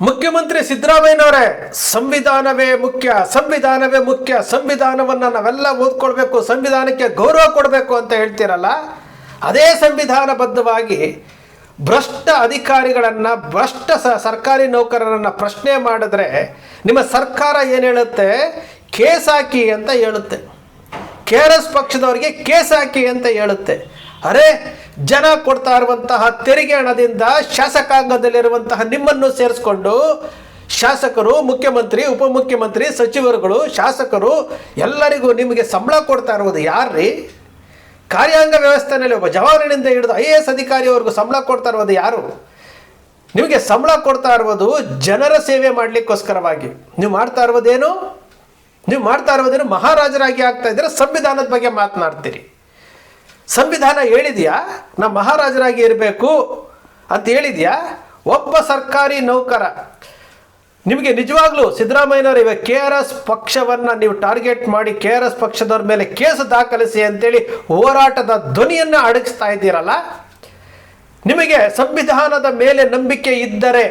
ಮುಖ್ಯಮಂತ್ರಿ ಸಿದ್ದರಾಮಯ್ಯನವರೇ, ಸಂವಿಧಾನವೇ ಮುಖ್ಯ ಸಂವಿಧಾನವೇ ಮುಖ್ಯ, ಸಂವಿಧಾನವನ್ನು ನಾವೆಲ್ಲ ಓದ್ಕೊಳ್ಬೇಕು, ಸಂವಿಧಾನಕ್ಕೆ ಗೌರವ ಕೊಡಬೇಕು ಅಂತ ಹೇಳ್ತೀರಲ್ಲ, ಅದೇ ಸಂವಿಧಾನಬದ್ಧವಾಗಿ ಭ್ರಷ್ಟ ಅಧಿಕಾರಿಗಳನ್ನು, ಭ್ರಷ್ಟ ಸರ್ಕಾರಿ ನೌಕರರನ್ನು ಪ್ರಶ್ನೆ ಮಾಡಿದ್ರೆ ನಿಮ್ಮ ಸರ್ಕಾರ ಏನು ಹೇಳುತ್ತೆ? ಕೇಸ್ ಹಾಕಿ ಅಂತ ಹೇಳುತ್ತೆ. ಕೆ ಆರ್ ಎಸ್ ಪಕ್ಷದವರಿಗೆ ಕೇಸ್ ಹಾಕಿ ಅಂತ ಹೇಳುತ್ತೆ. ಅರೆ, ಜನ ಕೊಡ್ತಾ ಇರುವಂತಹ ತೆರಿಗೆ ಹಣದಿಂದ ಶಾಸಕಾಂಗದಲ್ಲಿರುವಂತಹ ನಿಮ್ಮನ್ನು ಸೇರಿಸ್ಕೊಂಡು ಶಾಸಕರು, ಮುಖ್ಯಮಂತ್ರಿ, ಉಪಮುಖ್ಯಮಂತ್ರಿ, ಸಚಿವರುಗಳು, ಶಾಸಕರು ಎಲ್ಲರಿಗೂ ನಿಮಗೆ ಸಂಬಳ ಕೊಡ್ತಾ ಇರುವುದು ಯಾರ್ರೀ? ಕಾರ್ಯಾಂಗ ವ್ಯವಸ್ಥೆಯಲ್ಲಿ ಒಬ್ಬ ಜವಾನನಿಂದ ಹಿಡಿದು ಐ ಎ ಎಸ್ ಅಧಿಕಾರಿವರೆಗೂ ಸಂಬಳ ಕೊಡ್ತಾ ಇರೋದು ಯಾರು? ನಿಮಗೆ ಸಂಬಳ ಕೊಡ್ತಾ ಇರುವುದು ಜನರ ಸೇವೆ ಮಾಡಲಿಕ್ಕೋಸ್ಕರವಾಗಿ. ನೀವು ಮಾಡ್ತಾ ಇರುವುದೇನು? ನೀವು ಮಾಡ್ತಾ ಇರುವುದೇನು ಮಹಾರಾಜರಾಗಿ ಆಗ್ತಾ ಇದ್ದರೆ ಸಂವಿಧಾನದ ಬಗ್ಗೆ ಮಾತನಾಡ್ತೀರಿ. ಸಂವಿಧಾನ ಹೇಳಿದೆಯಾ? ನಮ್ಮ ಮಹಾರಾಜರಾಗಿ ಇರಬೇಕು ಅಂತ ಹೇಳಿದೆಯಾ? ಒಬ್ಬ ಸರ್ಕಾರಿ ನೌಕರ. ನಿಮಗೆ ನಿಜವಾಗ್ಲೂ ಸಿದ್ದರಾಮಯ್ಯನವರು ಇವಾಗ ಕೆ ಆರ್ ಎಸ್ ಪಕ್ಷವನ್ನು ನೀವು ಟಾರ್ಗೆಟ್ ಮಾಡಿ ಕೆ ಆರ್ ಎಸ್ ಪಕ್ಷದವ್ರ ಮೇಲೆ ಕೇಸು ದಾಖಲಿಸಿ ಅಂತೇಳಿ ಹೋರಾಟದ ಧ್ವನಿಯನ್ನು ಅಡಗಿಸ್ತಾ ಇದ್ದೀರಲ್ಲ? ನಿಮಗೆ ಸಂವಿಧಾನದ ಮೇಲೆ ನಂಬಿಕೆ ಇದ್ದರೆ,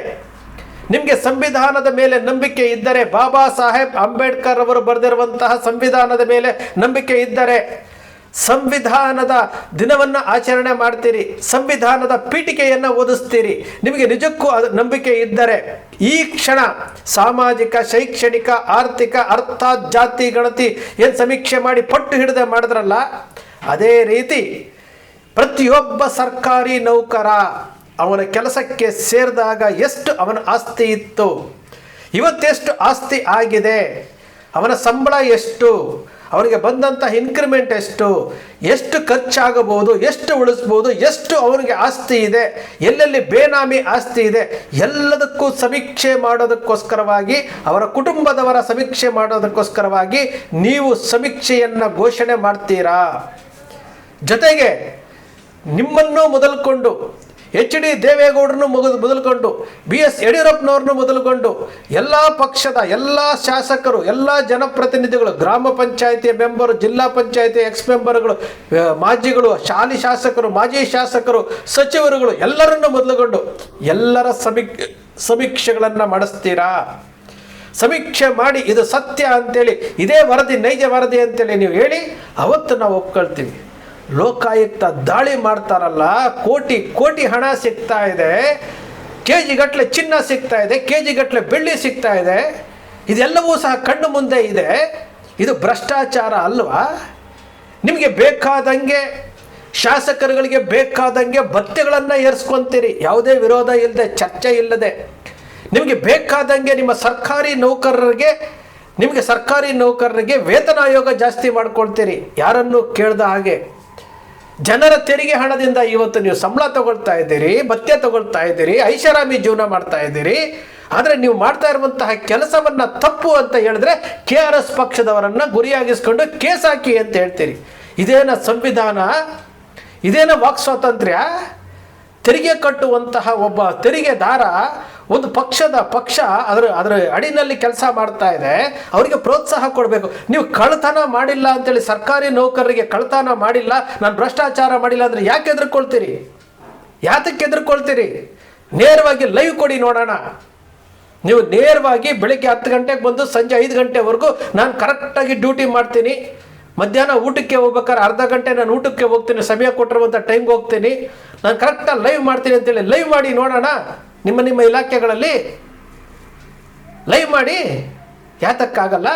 ನಿಮಗೆ ಸಂವಿಧಾನದ ಮೇಲೆ ನಂಬಿಕೆ ಇದ್ದರೆ ಬಾಬಾ ಸಾಹೇಬ್ ಅಂಬೇಡ್ಕರ್ ಅವರು ಬರೆದಿರುವಂತಹ ಸಂವಿಧಾನದ ಮೇಲೆ ನಂಬಿಕೆ ಇದ್ದರೆ ಸಂವಿಧಾನದ ದಿನವನ್ನು ಆಚರಣೆ ಮಾಡ್ತೀರಿ, ಸಂವಿಧಾನದ ಪೀಠಿಕೆಯನ್ನು ಓದಿಸ್ತೀರಿ. ನಿಮಗೆ ನಿಜಕ್ಕೂ ಅದು ನಂಬಿಕೆ ಇದ್ದರೆ, ಈ ಕ್ಷಣ ಸಾಮಾಜಿಕ, ಶೈಕ್ಷಣಿಕ, ಆರ್ಥಿಕ ಅರ್ಥ ಜಾತಿ ಗಣತಿ ಏನು ಸಮೀಕ್ಷೆ ಮಾಡಿ ಪಟ್ಟು ಹಿಡದೆ ಮಾಡಿದ್ರಲ್ಲ, ಅದೇ ರೀತಿ ಪ್ರತಿಯೊಬ್ಬ ಸರ್ಕಾರಿ ನೌಕರ ಅವನ ಕೆಲಸಕ್ಕೆ ಸೇರಿದಾಗ ಎಷ್ಟು ಅವನ ಆಸ್ತಿ ಇತ್ತು, ಇವತ್ತೆಷ್ಟು ಆಸ್ತಿ ಆಗಿದೆ, ಅವನ ಸಂಬಳ ಎಷ್ಟು ಅವನಿಗೆ ಬಂದಂಥ ಇನ್ಕ್ರಿಮೆಂಟ್ ಎಷ್ಟು? ಎಷ್ಟು ಖರ್ಚಾಗಬಹುದು? ಎಷ್ಟು ಉಳಿಸ್ಬೋದು? ಎಷ್ಟು ಅವರಿಗೆ ಆಸ್ತಿ ಇದೆ? ಎಲ್ಲೆಲ್ಲಿ ಬೇನಾಮಿ ಆಸ್ತಿ ಇದೆ? ಎಲ್ಲದಕ್ಕೂ ಸಮೀಕ್ಷೆ ಮಾಡೋದಕ್ಕೋಸ್ಕರವಾಗಿ, ಅವರ ಕುಟುಂಬದವರ ಸಮೀಕ್ಷೆ ಮಾಡೋದಕ್ಕೋಸ್ಕರವಾಗಿ ನೀವು ಸಮೀಕ್ಷೆಯನ್ನು ಘೋಷಣೆ ಮಾಡ್ತೀರಾ? ಜೊತೆಗೆ ನಿಮ್ಮನ್ನು ಮೊದಲುಕೊಂಡು ಎಚ್ ಡಿ ದೇವೇಗೌಡರನ್ನು ಮುಗಿದು ಮೊದಲುಕೊಂಡು ಬಿ ಎಸ್ ಯಡಿಯೂರಪ್ಪನವ್ರನ್ನು ಮೊದಲುಕೊಂಡು, ಎಲ್ಲ ಪಕ್ಷದ ಎಲ್ಲ ಶಾಸಕರು, ಎಲ್ಲ ಜನಪ್ರತಿನಿಧಿಗಳು, ಗ್ರಾಮ ಪಂಚಾಯಿತಿ ಮೆಂಬರು, ಜಿಲ್ಲಾ ಪಂಚಾಯಿತಿ ಎಕ್ಸ್ ಮೆಂಬರ್ಗಳು ಮಾಜಿಗಳು, ಶಾಲಿ ಶಾಸಕರು, ಮಾಜಿ ಶಾಸಕರು, ಸಚಿವರುಗಳು ಎಲ್ಲರನ್ನು ಮೊದಲುಗೊಂಡು ಎಲ್ಲರ ಸಮೀಕ್, ಸಮೀಕ್ಷೆಗಳನ್ನು ಮಾಡಿಸ್ತೀರಾ? ಸಮೀಕ್ಷೆ ಮಾಡಿ ಇದು ಸತ್ಯ ಅಂತೇಳಿ, ಇದೇ ವರದಿ, ನೈಜ ವರದಿ ಅಂತೇಳಿ ನೀವು ಹೇಳಿ, ಅವತ್ತು ನಾವು ಒಪ್ಕೊಳ್ತೀವಿ. ಲೋಕಾಯುಕ್ತ ದಾಳಿ ಮಾಡ್ತಾರಲ್ಲ, ಕೋಟಿ ಕೋಟಿ ಹಣ ಸಿಗ್ತಾ ಇದೆ ಕೆ ಜಿಗಟ್ಟಲೆ ಚಿನ್ನ ಸಿಗ್ತಾ ಇದೆ ಕೆ ಜಿ ಗಟ್ಟಲೆ ಬೆಳ್ಳಿ ಸಿಗ್ತಾ ಇದೆ, ಇದೆಲ್ಲವೂ ಸಹ ಕಣ್ಣು ಮುಂದೆ ಇದೆ. ಇದು ಭ್ರಷ್ಟಾಚಾರ ಅಲ್ವಾ? ನಿಮಗೆ ಬೇಕಾದಂಗೆ, ಶಾಸಕರುಗಳಿಗೆ ಬೇಕಾದಂಗೆ ಭತ್ಯೆಗಳನ್ನು ಏರ್ಸ್ಕೊಂತೀರಿ. ಯಾವುದೇ ವಿರೋಧ ಇಲ್ಲದೆ ಚರ್ಚೆ ಇಲ್ಲದೆ. ನಿಮಗೆ ಬೇಕಾದಂಗೆ ನಿಮ್ಮ ಸರ್ಕಾರಿ ನೌಕರರಿಗೆ, ನಿಮಗೆ ಸರ್ಕಾರಿ ನೌಕರರಿಗೆ ವೇತನ ಆಯೋಗ ಜಾಸ್ತಿ ಮಾಡ್ಕೊಳ್ತೀರಿ. ಯಾರನ್ನು ಕೇಳ್ದ ಹಾಗೆ. ಜನರ ತೆರಿಗೆ ಹಣದಿಂದ ಇವತ್ತು ನೀವು ಸಂಬಳ ತಗೊಳ್ತಾ ಇದ್ದೀರಿ, ಭತ್ಯೆ ತಗೊಳ್ತಾ ಇದ್ದೀರಿ, ಐಷಾರಾಮಿ ಜೀವನ ಮಾಡ್ತಾ ಇದ್ದೀರಿ, ಆದರೆ ನೀವು ಮಾಡ್ತಾ ಇರುವಂತಹ ಕೆಲಸವನ್ನ ತಪ್ಪು ಅಂತ ಹೇಳಿದ್ರೆ ಕೆ ಆರ್ ಎಸ್ ಪಕ್ಷದವರನ್ನ ಗುರಿಯಾಗಿಸ್ಕೊಂಡು ಕೇಸ್ ಹಾಕಿ ಅಂತ ಹೇಳ್ತೀರಿ. ಇದೇನ ಸಂವಿಧಾನ? ಇದೇನ ವಾಕ್ ಸ್ವಾತಂತ್ರ್ಯ? ತೆರಿಗೆ ಕಟ್ಟುವಂತಹ ಒಬ್ಬ ತೆರಿಗೆದಾರ ಒಂದು ಪಕ್ಷದ ಪಕ್ಷ ಅದರ ಅದರ ಅಡಿನಲ್ಲಿ ಕೆಲಸ ಮಾಡ್ತಾ ಇದೆ, ಅವರಿಗೆ ಪ್ರೋತ್ಸಾಹ ಕೊಡಬೇಕು. ನೀವು ಕಳ್ತನ ಮಾಡಿಲ್ಲ ಅಂತೇಳಿ ಸರ್ಕಾರಿ ನೌಕರರಿಗೆ ಕಳ್ತನ ಮಾಡಿಲ್ಲ, ನಾನು ಭ್ರಷ್ಟಾಚಾರ ಮಾಡಿಲ್ಲ ಅಂದರೆ ಯಾಕೆ ಎದುರ್ಕೊಳ್ತೀರಿ ಯಾತಕ್ಕೆ ಎದುರ್ಕೊಳ್ತೀರಿ ನೇರವಾಗಿ ಲೈವ್ ಕೊಡಿ ನೋಡೋಣ. ನೀವು ನೇರವಾಗಿ ಬೆಳಿಗ್ಗೆ ಹತ್ತು ಗಂಟೆಗೆ ಬಂದು ಸಂಜೆ ಐದು ಗಂಟೆವರೆಗೂ ನಾನು ಕರೆಕ್ಟಾಗಿ ಡ್ಯೂಟಿ ಮಾಡ್ತೀನಿ. ಮಧ್ಯಾಹ್ನ ಊಟಕ್ಕೆ ಹೋಗ್ಬೇಕಾದ್ರೆ ಅರ್ಧ ಗಂಟೆ ನಾನು ಊಟಕ್ಕೆ ಹೋಗ್ತೀನಿ, ಸಮಯ ಕೊಟ್ಟಿರುವಂಥ ಟೈಮ್ಗೆ ಹೋಗ್ತೀನಿ. ನಾನು ಕರೆಕ್ಟಾಗಿ ಲೈವ್ ಮಾಡ್ತೀನಿ ಅಂತೇಳಿ ಲೈವ್ ಮಾಡಿ ನೋಡೋಣ. ನಿಮ್ಮ ನಿಮ್ಮ ಇಲಾಖೆಗಳಲ್ಲಿ ಲೈವ್ ಮಾಡಿ. ಯಾತಕ್ಕಾಗಲ್ಲ?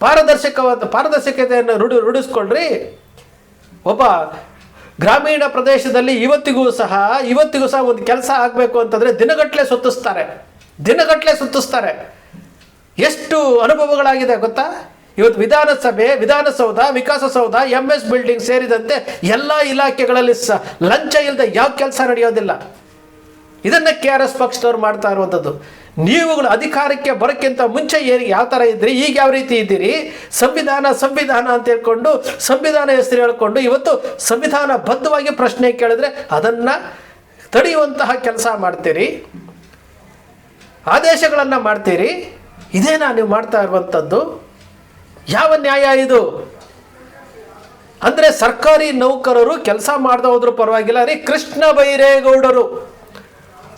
ಪಾರದರ್ಶಕವಾದ, ಪಾರದರ್ಶಕತೆಯನ್ನು ರೂಢಿ, ರೂಢಿಸ್ಕೊಳ್ರಿ. ಒಬ್ಬ ಗ್ರಾಮೀಣ ಪ್ರದೇಶದಲ್ಲಿ ಇವತ್ತಿಗೂ ಸಹ ಇವತ್ತಿಗೂ ಸಹ ಒಂದು ಕೆಲಸ ಆಗಬೇಕು ಅಂತಂದರೆ ದಿನಗಟ್ಟಲೆ ಸುತ್ತಿಸ್ತಾರೆ. ದಿನಗಟ್ಟಲೆ ಸುತ್ತಿಸ್ತಾರೆ. ಎಷ್ಟು ಅನುಭವಗಳಾಗಿದೆ ಗೊತ್ತಾ? ಇವತ್ತು Vidhana Sabha, Vidhana Soudha, Vikasa Soudha M S building ಸೇರಿದಂತೆ ಎಲ್ಲ ಇಲಾಖೆಗಳಲ್ಲಿ ಸ ಲಂಚ ಇಲ್ಲದೆ ಯಾವ ಕೆಲಸ ನಡೆಯೋದಿಲ್ಲ. ಇದನ್ನ ಕೆ ಆರ್ ಎಸ್ ಪಕ್ಷದವ್ರು ಮಾಡ್ತಾ ಇರುವಂಥದ್ದು ನೀವುಗಳು ಅಧಿಕಾರಕ್ಕೆ ಬರೋಕ್ಕಿಂತ ಮುಂಚೆ ಏನು ಯಾವ ಥರ ಇದ್ರಿ, ಈಗ ಯಾವ ರೀತಿ ಇದ್ದೀರಿ, ಸಂವಿಧಾನ ಸಂವಿಧಾನ ಅಂತ ಹೇಳ್ಕೊಂಡು, ಸಂವಿಧಾನ ಹೆಸರು ಹೇಳ್ಕೊಂಡು ಇವತ್ತು ಸಂವಿಧಾನ ಬದ್ಧವಾಗಿ ಪ್ರಶ್ನೆ ಕೇಳಿದ್ರೆ ಅದನ್ನು ತಡೆಯುವಂತಹ ಕೆಲಸ ಮಾಡ್ತೀರಿ, ಆದೇಶಗಳನ್ನು ಮಾಡ್ತೀರಿ, ಇದೇನಾ ನೀವು ಮಾಡ್ತಾ ಇರುವಂಥದ್ದು ಯಾವ ನ್ಯಾಯ ಇದು? ಅಂದರೆ ಸರ್ಕಾರಿ ನೌಕರರು ಕೆಲಸ ಮಾಡ್ದ ಹೋದ್ರೂ ಪರವಾಗಿಲ್ಲ ರೀ, ಕೃಷ್ಣ ಬೈರೇಗೌಡರು.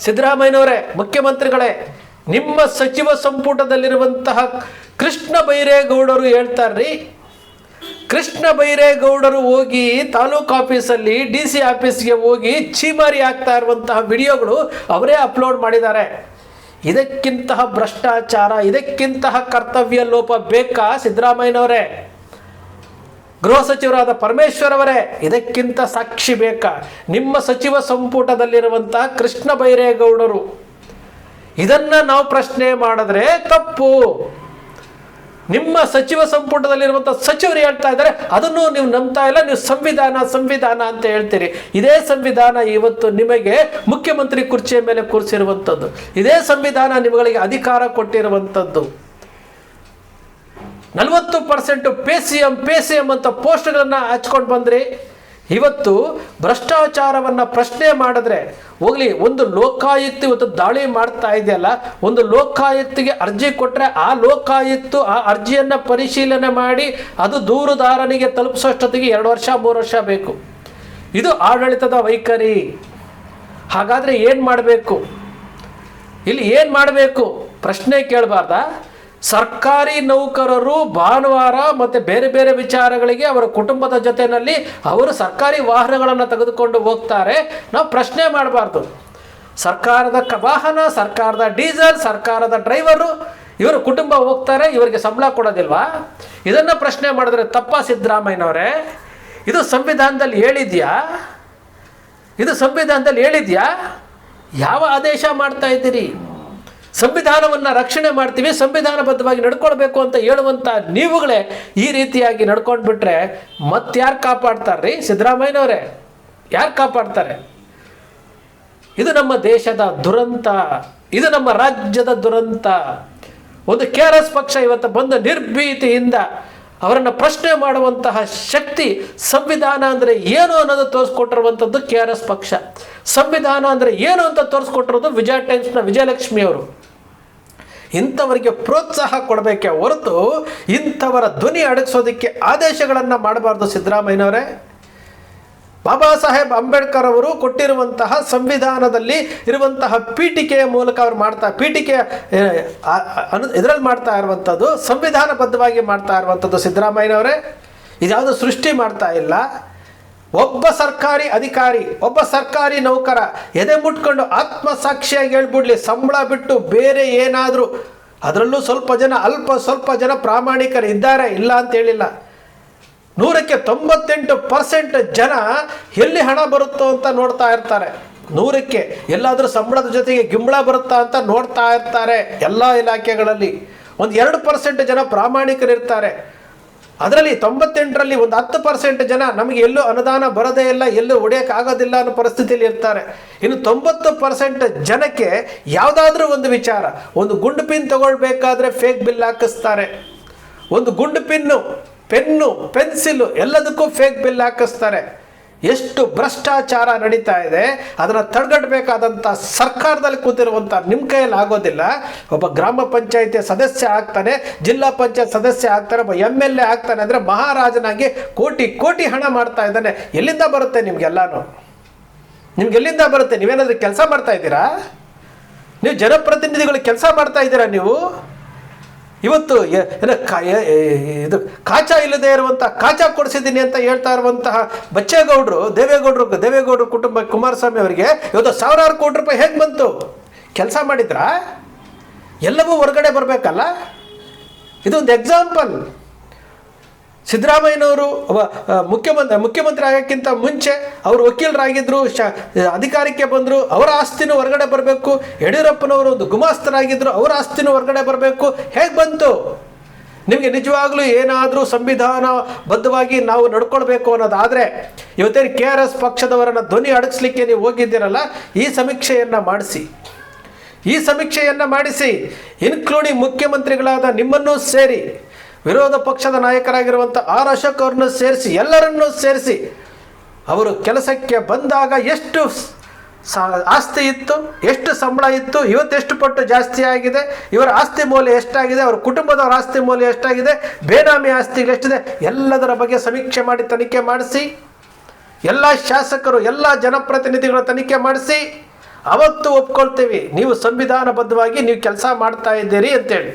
ಸಿದ್ದರಾಮಯ್ಯನವರೇ, ಮುಖ್ಯಮಂತ್ರಿಗಳೇ, ನಿಮ್ಮ ಸಚಿವ ಸಂಪುಟದಲ್ಲಿರುವಂತಹ ಕೃಷ್ಣ ಬೈರೇಗೌಡರು ಹೇಳ್ತಾರ್ರಿ. ಕೃಷ್ಣ ಬೈರೇಗೌಡರು ಹೋಗಿ ತಾಲೂಕು ಆಫೀಸಲ್ಲಿ, ಡಿ ಸಿ ಆಫೀಸ್ಗೆ ಹೋಗಿ ಚೀಮಾರಿ ಆಗ್ತಾ ಇರುವಂತಹ ವಿಡಿಯೋಗಳು ಅವರೇ ಅಪ್ಲೋಡ್ ಮಾಡಿದ್ದಾರೆ. ಇದಕ್ಕಿಂತಹ ಭ್ರಷ್ಟಾಚಾರ, ಇದಕ್ಕಿಂತಹ ಕರ್ತವ್ಯ ಲೋಪ ಬೇಕಾ ಸಿದ್ದರಾಮಯ್ಯನವರೇ? ಗೃಹ ಸಚಿವರಾದ ಪರಮೇಶ್ವರ್ ಅವರೇ ಇದಕ್ಕಿಂತ ಸಾಕ್ಷಿ ಬೇಕಾ? ನಿಮ್ಮ ಸಚಿವ ಸಂಪುಟದಲ್ಲಿರುವಂತಹ ಕೃಷ್ಣ ಬೈರೇಗೌಡರು. ಇದನ್ನ ನಾವು ಪ್ರಶ್ನೆ ಮಾಡಿದ್ರೆ ತಪ್ಪು. ನಿಮ್ಮ ಸಚಿವ ಸಂಪುಟದಲ್ಲಿರುವಂಥ ಸಚಿವರು ಹೇಳ್ತಾ ಇದ್ದಾರೆ, ಅದನ್ನು ನೀವು ನಂಬ್ತಾ ಇಲ್ಲ, ನೀವು ಸಂವಿಧಾನ ಸಂವಿಧಾನ ಅಂತ ಹೇಳ್ತೀರಿ. ಇದೇ ಸಂವಿಧಾನ ಇವತ್ತು ನಿಮಗೆ ಮುಖ್ಯಮಂತ್ರಿ ಕುರ್ಚಿಯ ಮೇಲೆ ಕೂರಿಸಿರುವಂಥದ್ದು ಇದೇ ಸಂವಿಧಾನ ನಿಮಗೆ ಅಧಿಕಾರ ಕೊಟ್ಟಿರುವಂಥದ್ದು ನಲವತ್ತು percent pay C M pay C M ಅಂತ ಪೋಸ್ಟ್ಗಳನ್ನು ಹಚ್ಕೊಂಡು ಬಂದ್ರಿ ಇವತ್ತು ಭ್ರಷ್ಟಾಚಾರವನ್ನು ಪ್ರಶ್ನೆ ಮಾಡಿದ್ರೆ, ಹೋಗ್ಲಿ, ಒಂದು ಲೋಕಾಯುಕ್ತ ಇವತ್ತು ದಾಳಿ ಮಾಡ್ತಾ ಇದೆಯಲ್ಲ, ಒಂದು ಲೋಕಾಯುಕ್ತಿಗೆ ಅರ್ಜಿ ಕೊಟ್ಟರೆ ಆ ಲೋಕಾಯುಕ್ತ ಆ ಅರ್ಜಿಯನ್ನು ಪರಿಶೀಲನೆ ಮಾಡಿ, ಅದು ದೂರುದಾರನಿಗೆ ತಲುಪಿಸೋಷ್ಟೊತ್ತಿಗೆ ಎರಡು ವರ್ಷ, ಮೂರು ವರ್ಷ ಬೇಕು. ಇದು ಆಡಳಿತದ ವೈಖರಿ. ಹಾಗಾದರೆ ಏನು ಮಾಡಬೇಕು? ಇಲ್ಲಿ ಏನು ಮಾಡಬೇಕು? ಪ್ರಶ್ನೆ ಕೇಳಬಾರ್ದಾ? ಸರ್ಕಾರಿ ನೌಕರರು ಭಾನುವಾರ ಮತ್ತು ಬೇರೆ ಬೇರೆ ವಿಚಾರಗಳಿಗೆ ಅವರ ಕುಟುಂಬದ ಜೊತೆಯಲ್ಲಿ ಅವರು ಸರ್ಕಾರಿ ವಾಹನಗಳನ್ನು ತೆಗೆದುಕೊಂಡು ಹೋಗ್ತಾರೆ. ನಾವು ಪ್ರಶ್ನೆ ಮಾಡಬಾರ್ದು. ಸರ್ಕಾರದ ಕ, ವಾಹನ, ಸರ್ಕಾರದ ಡೀಸೆಲ್, ಸರ್ಕಾರದ ಡ್ರೈವರು ಇವರು ಕುಟುಂಬ ಹೋಗ್ತಾರೆ, ಇವರಿಗೆ ಸಂಬಳ ಕೊಡೋದಿಲ್ವಾ? ಇದನ್ನು ಪ್ರಶ್ನೆ ಮಾಡಿದ್ರೆ ತಪ್ಪ ಸಿದ್ದರಾಮಯ್ಯನವರೇ? ಇದು ಸಂವಿಧಾನದಲ್ಲಿ ಹೇಳಿದ್ಯಾ? ಇದು ಸಂವಿಧಾನದಲ್ಲಿ ಹೇಳಿದ್ಯಾ? ಯಾವ ಆದೇಶ ಮಾಡ್ತಾ ಇದ್ದೀರಿ? ಸಂವಿಧಾನವನ್ನು ರಕ್ಷಣೆ ಮಾಡ್ತೀವಿ, ಸಂವಿಧಾನಬದ್ಧವಾಗಿ ನಡ್ಕೊಳ್ಬೇಕು ಅಂತ ಹೇಳುವಂಥ ನೀವುಗಳೇ ಈ ರೀತಿಯಾಗಿ ನಡ್ಕೊಂಡು ಬಿಟ್ರೆ ಮತ್ತಾರು ಕಾಪಾಡ್ತಾರ್ರಿ? ಸಿದ್ದರಾಮಯ್ಯನವರೇ, ಯಾರು ಕಾಪಾಡ್ತಾರೆ? ಇದು ನಮ್ಮ ದೇಶದ ದುರಂತ, ಇದು ನಮ್ಮ ರಾಜ್ಯದ ದುರಂತ. ಒಂದು ಕೆ ಆರ್ ಎಸ್ ಪಕ್ಷ ಇವತ್ತು ಬಂದು ನಿರ್ಭೀತಿಯಿಂದ ಅವರನ್ನು ಪ್ರಶ್ನೆ ಮಾಡುವಂತಹ ಶಕ್ತಿ ಸಂವಿಧಾನ ಅಂದರೆ ಏನು ಅನ್ನೋದು ತೋರಿಸ್ಕೊಟ್ಟಿರುವಂಥದ್ದು ಕೆ ಆರ್ ಎಸ್ ಪಕ್ಷ. ಸಂವಿಧಾನ ಅಂದರೆ ಏನು ಅಂತ ತೋರಿಸ್ಕೊಟ್ಟಿರೋದು ವಿಜಯ ಟೈಮ್ಸ್ನ ವಿಜಯಲಕ್ಷ್ಮಿ ಅವರು. ಇಂಥವರಿಗೆ ಪ್ರೋತ್ಸಾಹ ಕೊಡಬೇಕೆ ಹೊರತು ಇಂಥವರ ಧ್ವನಿ ಅಡಗಿಸೋದಕ್ಕೆ ಆದೇಶಗಳನ್ನು ಮಾಡಬಾರ್ದು ಸಿದ್ದರಾಮಯ್ಯನವರೇ. ಬಾಬಾ ಸಾಹೇಬ್ ಅಂಬೇಡ್ಕರ್ ಅವರು ಕೊಟ್ಟಿರುವಂತಹ ಸಂವಿಧಾನದಲ್ಲಿ ಇರುವಂತಹ ಪೀಠಿಕೆಯ ಮೂಲಕ ಅವ್ರು ಮಾಡ್ತಾ ಪೀಠಿಕೆ ಅನು, ಇದರಲ್ಲಿ ಮಾಡ್ತಾ ಇರುವಂಥದ್ದು, ಸಂವಿಧಾನಬದ್ಧವಾಗಿ ಮಾಡ್ತಾ ಇರುವಂಥದ್ದು ಸಿದ್ದರಾಮಯ್ಯನವರೇ. ಇದ್ಯಾವುದು ಸೃಷ್ಟಿ ಮಾಡ್ತಾ ಇಲ್ಲ ಒಬ್ಬ ಸರ್ಕಾರಿ ಅಧಿಕಾರಿ, ಒಬ್ಬ ಸರ್ಕಾರಿ ನೌಕರ ಎದೆ ಮುಟ್ಕೊಂಡು ಆತ್ಮಸಾಕ್ಷಿಯಾಗಿ ಹೇಳ್ಬಿಡ್ಲಿ, ಸಂಬಳ ಬಿಟ್ಟು ಬೇರೆ ಏನಾದರೂ. ಅದರಲ್ಲೂ ಸ್ವಲ್ಪ ಜನ, ಅಲ್ಪ ಸ್ವಲ್ಪ ಜನ ಪ್ರಾಮಾಣಿಕರು ಇದ್ದಾರೆ, ಇಲ್ಲ ಅಂತ ಹೇಳಿಲ್ಲ. ನೂರಕ್ಕೆ ತೊಂಬತ್ತೆಂಟು ಪರ್ಸೆಂಟ್ ಜನ ಎಲ್ಲಿ ಹಣ ಬರುತ್ತೋ ಅಂತ ನೋಡ್ತಾ ಇರ್ತಾರೆ. ನೂರಕ್ಕೆ ಎಲ್ಲಾದರೂ ಸಂಬಳದ ಜೊತೆಗೆ ಗಿಂಬಳ ಬರುತ್ತಾ ಅಂತ ನೋಡ್ತಾ ಇರ್ತಾರೆ, ಎಲ್ಲ ಇಲಾಖೆಗಳಲ್ಲಿ. ಒಂದು ಎರಡು ಪರ್ಸೆಂಟ್ ಜನ ಪ್ರಾಮಾಣಿಕರಿರ್ತಾರೆ ಅದರಲ್ಲಿ ತೊಂಬತ್ತೆಂಟರಲ್ಲಿ ಒಂದು ಹತ್ತು ಪರ್ಸೆಂಟ್ ಜನ ನಮಗೆ ಎಲ್ಲೂ ಅನುದಾನ ಬರೋದೇ ಇಲ್ಲ, ಎಲ್ಲೂ ಆಗೋದಿಲ್ಲ ಅನ್ನೋ ಪರಿಸ್ಥಿತಿಯಲ್ಲಿ ಇರ್ತಾರೆ. ಇನ್ನು ತೊಂಬತ್ತು ಪರ್ಸೆಂಟ್ ಜನಕ್ಕೆ ಯಾವುದಾದ್ರೂ ಒಂದು ವಿಚಾರ, ಒಂದು ಗುಂಡು ಪಿನ್ ತಗೊಳ್ಬೇಕಾದ್ರೆ ಫೇಕ್ ಬಿಲ್ ಹಾಕಿಸ್ತಾರೆ. ಒಂದು ಗುಂಡು ಪಿನ್ನು, ಪೆನ್ನು, ಪೆನ್ಸಿಲು ಎಲ್ಲದಕ್ಕೂ ಫೇಕ್ ಬಿಲ್ ಹಾಕಿಸ್ತಾರೆ. ಎಷ್ಟು ಭ್ರಷ್ಟಾಚಾರ ನಡೀತಾ ಇದೆ, ಅದನ್ನು ತಡೆಗಟ್ಟಬೇಕಾದಂಥ ಸರ್ಕಾರದಲ್ಲಿ ಕೂತಿರುವಂಥ ನಿಮ್ಮ ಕೈಯಲ್ಲಿ ಆಗೋದಿಲ್ಲ. ಒಬ್ಬ ಗ್ರಾಮ ಪಂಚಾಯಿತಿಯ ಸದಸ್ಯ ಆಗ್ತಾನೆ, ಜಿಲ್ಲಾ ಪಂಚಾಯತ್ ಸದಸ್ಯ ಆಗ್ತಾನೆ, ಒಬ್ಬ ಎಂ ಎಲ್ ಎ ಆಗ್ತಾನೆ ಅಂದರೆ ಮಹಾರಾಜನಾಗಿ ಕೋಟಿ ಕೋಟಿ ಹಣ ಮಾಡ್ತಾ ಇದ್ದಾನೆ. ಎಲ್ಲಿಂದ ಬರುತ್ತೆ ನಿಮಗೆಲ್ಲಾನು? ನಿಮ್ಗೆ ಎಲ್ಲಿಂದ ಬರುತ್ತೆ? ನೀವೇನಾದರೂ ಕೆಲಸ ಮಾಡ್ತಾ ಇದ್ದೀರಾ? ನೀವು ಜನಪ್ರತಿನಿಧಿಗಳು ಕೆಲಸ ಮಾಡ್ತಾ ಇದ್ದೀರಾ ನೀವು? ಇವತ್ತು ಏನೋ ಇದು ಕಾಚಾ ಇಲ್ಲದೆ ಇರುವಂಥ ಕಾಚಾ ಕೊಡಿಸಿದ್ದೀನಿ ಅಂತ ಹೇಳ್ತಾ ಇರುವಂತಹ ಬಚ್ಚೇಗೌಡರು, ದೇವೇಗೌಡರು ದೇವೇಗೌಡರು ಕುಟುಂಬ ಕುಮಾರಸ್ವಾಮಿ ಅವರಿಗೆ ಇವತ್ತು ಸಾವಿರಾರು ಕೋಟಿ ರೂಪಾಯಿ ಹೇಗೆ ಬಂತು? ಕೆಲಸ ಮಾಡಿದ್ರಾ? ಎಲ್ಲವೂ ಹೊರಗಡೆ ಬರಬೇಕಲ್ಲ? ಇದೊಂದು ಎಕ್ಸಾಂಪಲ್ ಸಿದ್ದರಾಮಯ್ಯನವರು ಮುಖ್ಯಮಂತ್ರಿ ಮುಖ್ಯಮಂತ್ರಿ ಆಗೋಕ್ಕಿಂತ ಮುಂಚೆ ಅವರು ವಕೀಲರಾಗಿದ್ದರು ಶ ಅಧಿಕಾರಕ್ಕೆ ಬಂದರು, ಅವರ ಆಸ್ತಿನೂ ಹೊರಗಡೆ ಬರಬೇಕು. ಯಡಿಯೂರಪ್ಪನವರು ಒಂದು ಗುಮಾಸ್ತರಾಗಿದ್ದರು ಅವರ ಆಸ್ತಿನೂ ಹೊರಗಡೆ ಬರಬೇಕು. ಹೇಗೆ ಬಂತು? ನಿಮಗೆ ನಿಜವಾಗ್ಲೂ ಏನಾದರೂ ಸಂವಿಧಾನಬದ್ಧವಾಗಿ ನಾವು ನಡ್ಕೊಳ್ಬೇಕು ಅನ್ನೋದಾದರೆ, ಇವತ್ತೇನು ಕೆ ಆರ್ ಎಸ್ ಪಕ್ಷದವರನ್ನು ಧ್ವನಿ ಅಡಗಿಸ್ಲಿಕ್ಕೆ ನೀವು ಹೋಗಿದ್ದೀರಲ್ಲ, ಈ ಸಮೀಕ್ಷೆಯನ್ನು ಮಾಡಿಸಿ. ಈ ಸಮೀಕ್ಷೆಯನ್ನು ಮಾಡಿಸಿ, ಇನ್ಕ್ಲೂಡಿಂಗ್ ಮುಖ್ಯಮಂತ್ರಿಗಳಾದ ನಿಮ್ಮನ್ನೂ ಸೇರಿ ವಿರೋಧ ಪಕ್ಷದ ನಾಯಕರಾಗಿರುವಂಥ ಆರ್ ಅಶೋಕ್ ಅವರನ್ನು ಸೇರಿಸಿ, ಎಲ್ಲರನ್ನೂ ಸೇರಿಸಿ, ಅವರು ಕೆಲಸಕ್ಕೆ ಬಂದಾಗ ಎಷ್ಟು ಆಸ್ತಿ ಇತ್ತು, ಎಷ್ಟು ಸಂಬಳ ಇತ್ತು ಇವತ್ತೆಷ್ಟು ಪಟ್ಟು ಜಾಸ್ತಿ ಆಗಿದೆ, ಇವರ ಆಸ್ತಿ ಮೌಲ್ಯ ಎಷ್ಟಾಗಿದೆ, ಅವರ ಕುಟುಂಬದವರ ಆಸ್ತಿ ಮೌಲ್ಯ ಎಷ್ಟಾಗಿದೆ, ಬೇನಾಮಿ ಆಸ್ತಿಗಳು ಎಷ್ಟಿದೆ, ಎಲ್ಲದರ ಬಗ್ಗೆ ಸಮೀಕ್ಷೆ ಮಾಡಿ ತನಿಖೆ ಮಾಡಿಸಿ, ಎಲ್ಲ ಶಾಸಕರು, ಎಲ್ಲ ಜನಪ್ರತಿನಿಧಿಗಳ ತನಿಖೆ ಮಾಡಿಸಿ, ಅವತ್ತು ಒಪ್ಕೊಳ್ತೀವಿ, ನೀವು ಸಂವಿಧಾನಬದ್ಧವಾಗಿ ನೀವು ಕೆಲಸ ಮಾಡ್ತಾ ಇದ್ದೀರಿ ಅಂತೇಳಿ.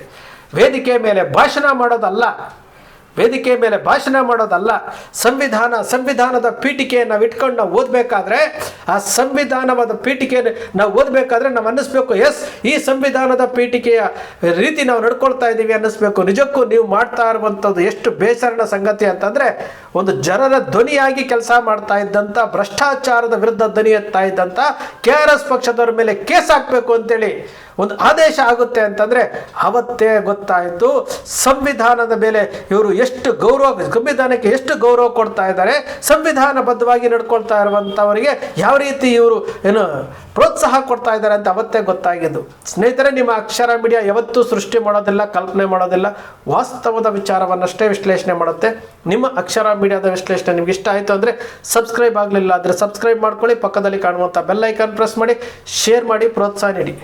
ವೇದಿಕೆ ಮೇಲೆ ಭಾಷಣ ಮಾಡೋದಲ್ಲ. ವೇದಿಕೆ ಮೇಲೆ ಭಾಷಣ ಮಾಡೋದಲ್ಲ. ಸಂವಿಧಾನ, ಸಂವಿಧಾನದ ಪೀಠಿಕೆಯನ್ನು ನಾವು ಇಟ್ಕೊಂಡು ನಾವು ಓದಬೇಕಾದ್ರೆ, ಆ ಸಂವಿಧಾನವಾದ ಪೀಠಿಕೆಯನ್ನು ನಾವು ಓದಬೇಕಾದ್ರೆ ನಾವು ಅನ್ನಿಸ್ಬೇಕು, ಎಸ್, ಈ ಸಂವಿಧಾನದ ಪೀಠಿಕೆಯ ರೀತಿ ನಾವು ನಡ್ಕೊಳ್ತಾ ಇದ್ದೀವಿ ಅನ್ನಿಸ್ಬೇಕು. ನಿಜಕ್ಕೂ ನೀವು ಮಾಡ್ತಾ ಇರುವಂಥದ್ದು ಎಷ್ಟು ಬೇಸರನ ಸಂಗತಿ ಅಂತಂದರೆ, ಒಂದು ಜನರ ಧ್ವನಿಯಾಗಿ ಕೆಲಸ ಮಾಡ್ತಾ ಇದ್ದಂಥ ಭ್ರಷ್ಟಾಚಾರದ ವಿರುದ್ಧ ಧ್ವನಿ ಎತ್ತಾ ಇದ್ದಂಥ ಕೆ ಆರ್ ಎಸ್ ಪಕ್ಷದವ್ರ ಮೇಲೆ ಕೇಸ್ ಹಾಕಬೇಕು ಅಂತೇಳಿ. ಒಂದು ಆದೇಶ ಆಗುತ್ತೆ ಅಂತಂದರೆ ಅವತ್ತೇ ಗೊತ್ತಾಯಿತು. ಸಂವಿಧಾನದ ಮೇಲೆ ಇವರು ಎಷ್ಟು ಗೌರವ, ಸಂವಿಧಾನಕ್ಕೆ ಎಷ್ಟು ಗೌರವ ಕೊಡ್ತಾ ಇದ್ದಾರೆ, ಸಂವಿಧಾನಬದ್ಧವಾಗಿ ನಡ್ಕೊಳ್ತಾ ಇರುವಂಥವರಿಗೆ ಯಾವ ರೀತಿ ಇವರು ಏನು ಪ್ರೋತ್ಸಾಹ ಕೊಡ್ತಾ ಇದ್ದಾರೆ ಅಂತ ಅವತ್ತೇ ಗೊತ್ತಾಗಿದ್ದು. ಸ್ನೇಹಿತರೆ, ನಿಮ್ಮ ಅಕ್ಷರ ಮೀಡಿಯಾ ಯಾವತ್ತೂ ಸೃಷ್ಟಿ ಮಾಡೋದಿಲ್ಲ, ಕಲ್ಪನೆ ಮಾಡೋದಿಲ್ಲ. ವಾಸ್ತವದ ವಿಚಾರವನ್ನಷ್ಟೇ ವಿಶ್ಲೇಷಣೆ ಮಾಡುತ್ತೆ. ನಿಮ್ಮ ಅಕ್ಷರ ಮೀಡಿಯಾದ ವಿಶ್ಲೇಷಣೆ ನಿಮ್ಗೆ ಇಷ್ಟ ಆಯಿತು ಅಂದರೆ ಸಬ್ಸ್ಕ್ರೈಬ್ ಆಗಲಿಲ್ಲ ಆದರೆ ಸಬ್ಸ್ಕ್ರೈಬ್ ಮಾಡ್ಕೊಳ್ಳಿ. ಪಕ್ಕದಲ್ಲಿ ಕಾಣುವಂಥ ಐಕಾನ್ ಪ್ರೆಸ್ ಮಾಡಿ, ಶೇರ್ ಮಾಡಿ, ಪ್ರೋತ್ಸಾಹ ನೀಡಿ.